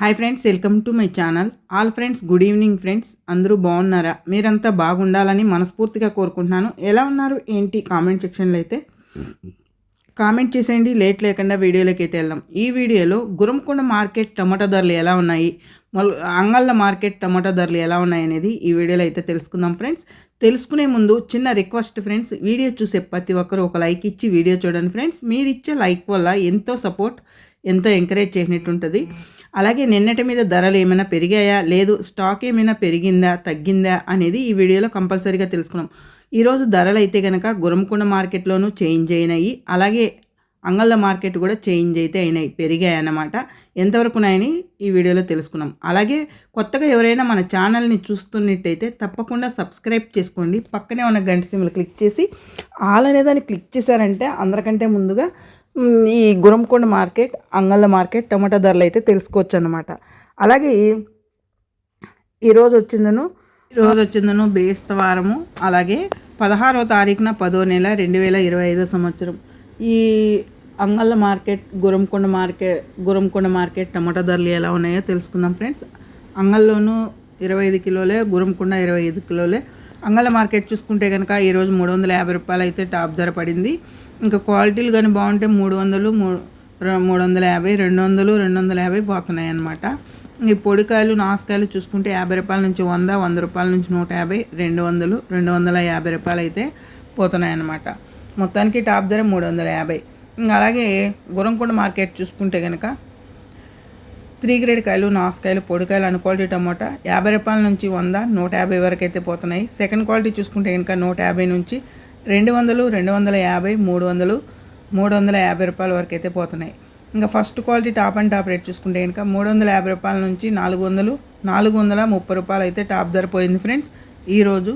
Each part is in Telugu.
Hi friends welcome to my channel all friends good evening friends అందరూ బాగున్నారా? మీరంతా బాగుండాలని మనస్ఫూర్తిగా కోరుకుంటున్నాను. ఎలా ఉన్నారు? ఏంటి? కామెంట్ సెక్షన్లో అయితే కామెంట్ చేసేయండి. లేట్ లేకుండా వీడియోలోకి అయితే వెళ్దాం. ఈ వీడియోలో గురంకొండ మార్కెట్ టమాటా ధరలు ఎలా ఉన్నాయి? మొల్ అంగళ్ళ మార్కెట్ టమాటా ధరలు ఎలా ఉన్నాయి అనేది ఈ వీడియోలో అయితే తెలుసుకుందాం ఫ్రెండ్స్ తెలుసుకునే ముందు చిన్న రిక్వెస్ట్ ఫ్రెండ్స్ వీడియో చూసే ప్రతి ఒక్కరు ఒక లైక్ ఇచ్చి వీడియో చూడండి ఫ్రెండ్స్ మీరు ఇచ్చే లైక్ వల్ల ఎంతో సపోర్ట్ ఎంతో ఎంకరేజ్ చేసినట్టు ఉంటుంది అలాగే నిన్నటి మీద ధరలు ఏమైనా పెరిగాయా? లేదు స్టాక్ ఏమైనా పెరిగిందా? తగ్గిందా? అనేది ఈ వీడియోలో కంపల్సరీగా తెలుసుకున్నాం. ఈరోజు ధరలు అయితే కనుక గురంకొండ మార్కెట్లోనూ చేంజ్ అయినాయి. అలాగే అంగళ్ళ మార్కెట్ కూడా చేంజ్ అయితే అయినాయి పెరిగాయి అన్నమాట. ఎంతవరకు ఉన్నాయని ఈ వీడియోలో తెలుసుకున్నాం అలాగే కొత్తగా ఎవరైనా మన ఛానల్ని చూస్తున్నట్టయితే తప్పకుండా సబ్స్క్రైబ్ చేసుకోండి. పక్కనే ఉన్న గంట సిమ్లు క్లిక్ చేసి ఆల్ అనే దాన్ని క్లిక్ చేశారంటే అందరికంటే ముందుగా ఈ గురంకొండ మార్కెట్ అంగళ్ళ మార్కెట్ టమాటా ధరలు అయితే తెలుసుకోవచ్చు అనమాట అలాగే ఈరోజు వచ్చిందను ఈరోజు వచ్చిందను బేస్తవారము అలాగే పదహారవ తారీఖున పదో నెల రెండు వేల ఇరవై ఐదో సంవత్సరం. ఈ అంగళ్ళ market Gurramkonda market Gurramkonda market టమాటా ధరలు ఎలా ఉన్నాయో తెలుసుకుందాం ఫ్రెండ్స్. అంగల్లోనూ ఇరవై ఐదు కిలోలే గురంకొండ ఇరవై ఐదు కిలోలే. అంగళ్ళ మార్కెట్ చూసుకుంటే కనుక ఈరోజు మూడు వందల యాభై రూపాయలు అయితే టాప్ ధర పడింది. ఇంకా క్వాలిటీలు కానీ బాగుంటే మూడు వందలు మూ- ర- మూడు వందల యాభై రెండు వందలు రెండు వందల యాభై పోతున్నాయి అన్నమాట ఈ పొడికాయలు నాసుకాయలు చూసుకుంటే యాభై రూపాయల నుంచి వంద వంద రూపాయల నుంచి నూట యాభై రెండు వందలు రెండు వందల యాభై రూపాయలు అయితే పోతున్నాయి అన్నమాట మొత్తానికి టాప్ ధర మూడు వందల యాభై. ఇంకా అలాగే గురంకొండ మార్కెట్ చూసుకుంటే కనుక త్రీ గ్రేడ్ కాయలు నాసుకాయలు పొడికాయలు అన్ క్వాలిటీ టమోటా యాభై రూపాయల నుంచి వంద నూట యాభై వరకు అయితే పోతున్నాయి. సెకండ్ క్వాలిటీ చూసుకుంటే కనుక నూట యాభై నుంచి రెండు వందలు రెండు వందల యాభై మూడు వందలు మూడు వందల యాభై రూపాయల వరకు అయితే పోతున్నాయి. ఇంకా first quality top and top rate చూసుకుంటే కనుక మూడు వందల యాభై రూపాయల నుంచి నాలుగు వందలు నాలుగు వందల ముప్పై రూపాయలు అయితే టాప్ ధర పోయింది ఫ్రెండ్స్. ఈరోజు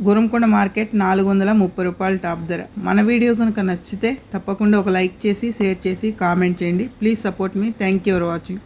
గురంకొండ మార్కెట్ నాలుగు వందల ముప్పై రూపాయలు టాప్ ధర. మన వీడియో కనుక నచ్చితే తప్పకుండా ఒక లైక్ చేసి షేర్ చేసి కామెంట్ చేయండి. ప్లీజ్ సపోర్ట్ మీ థ్యాంక్ యూ ఫర్ వాచింగ్